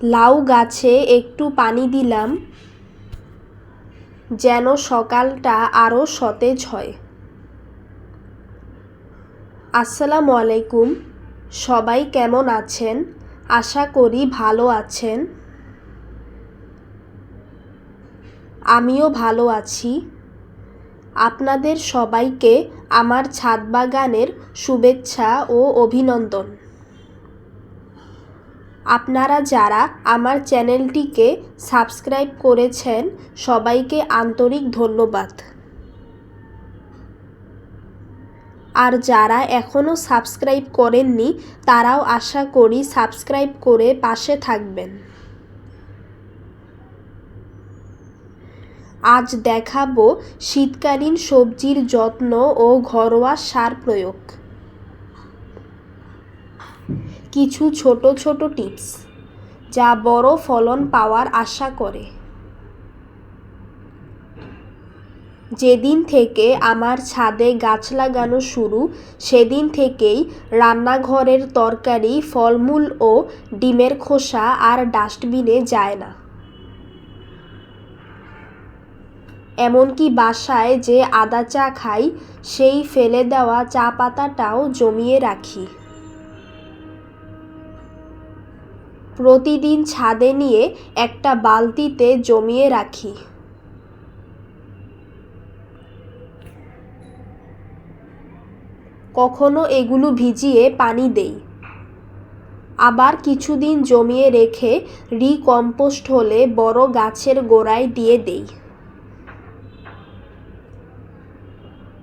লাউ গাছে একটু পানি দিলাম, যেন সকালটা আরও সতেজ হয়। আসসালামু আলাইকুম। সবাই কেমন আছেন? আশা করি ভালো আছেন। আমিও ভালো আছি। আপনাদের সবাইকে আমার ছাদ বাগানের শুভেচ্ছা ও অভিনন্দন। আপনারা যারা আমার চ্যানেলটিকে সাবস্ক্রাইব করেছেন, সবাইকে আন্তরিক ধন্যবাদ। আর যারা এখনও সাবস্ক্রাইব করেননি, তারাও আশা করি সাবস্ক্রাইব করে পাশে থাকবেন। আজ দেখাবো শীতকালীন সবজির যত্ন ও ঘরোয়া সার প্রয়োগ। কিছু ছোট ছোট টিপস যা বড় ফলন পাওয়ার আশা করে। যেদিন থেকে আমার ছাদে গাছ লাগানো শুরু, সেদিন থেকেই রান্নাঘরের তরকারি, ফলমূল ও ডিমের খোসা আর ডাস্টবিনে যায় না। এমনকি বাসায় যে আদা চা খাই, সেই ফেলে দেওয়া চা পাতাটাও জমিয়ে রাখি। প্রতিদিন ছাদে নিয়ে একটা বালতিতে জমিয়ে রাখি। কখনো এগুলো ভিজিয়ে পানি দেই। আবার কিছুদিন জমিয়ে রেখে রিকম্পোস্ট হলে বড় গাছের গোড়ায় দিয়ে দেই।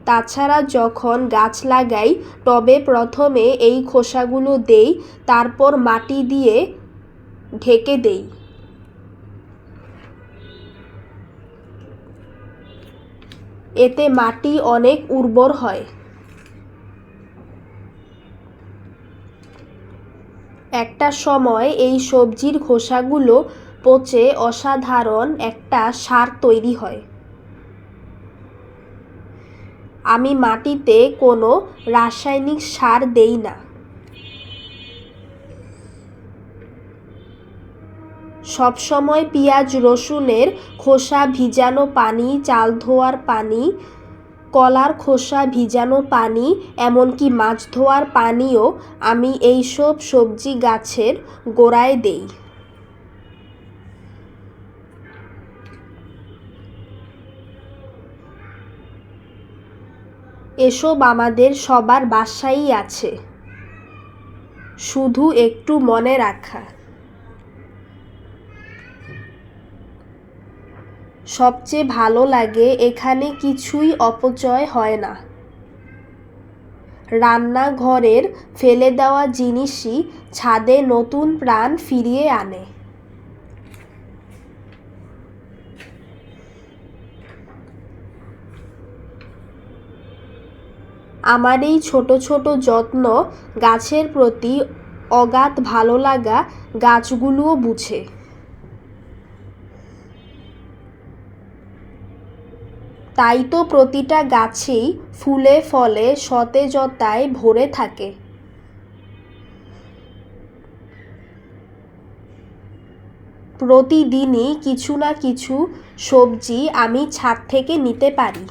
তাছাড়া যখন গাছ লাগাই টবে প্রথমে এই খোসাগুলো দেই, তারপর মাটি দিয়ে ঢেকে দেই। এতে মাটি অনেক উর্বর হয়। একটা সময় এই সবজির খোসাগুলো পচে অসাধারণ একটা সার তৈরি হয়। আমি মাটিতে কোনো রাসায়নিক সার দেই না। সবসময় পেঁয়াজ, রসুনের খোসা ভিজানো পানি, চাল ধোয়ার পানি, কলার খোসা ভিজানো পানি, এমনকি মাছ ধোয়ার পানিও আমি এইসব সবজি গাছের গোড়ায় দেই। এসব আমাদের সবার বাসায়ই আছে। শুধু একটু মনে রাখা। সবচেয়ে ভালো লাগে এখানে কিছুই অপচয় হয় না। রান্নাঘরের ফেলে দেওয়া জিনিসই ছাদে নতুন প্রাণ ফিরিয়ে আনে। আমার এই ছোট ছোট যত্ন গাছের প্রতি অগাধ ভালো লাগা গাছগুলোও বুঝে। তাই তো প্রতিটা গাছেই ফুলে ফলে সতেজতায় ভরে থাকে। প্রতিদিনই কিছু না কিছু সবজি আমি ছাদ থেকে নিতে পারি।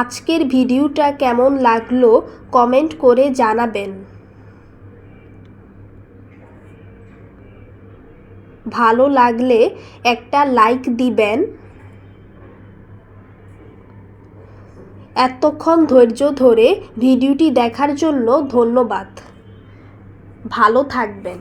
আজকের ভিডিওটা কেমন লাগল কমেন্ট করে জানাবেন। ভালো লাগলে একটা লাইক দিবেন। এতক্ষণ ধৈর্য ধরে ভিডিওটি দেখার জন্য ধন্যবাদ। ভালো থাকবেন।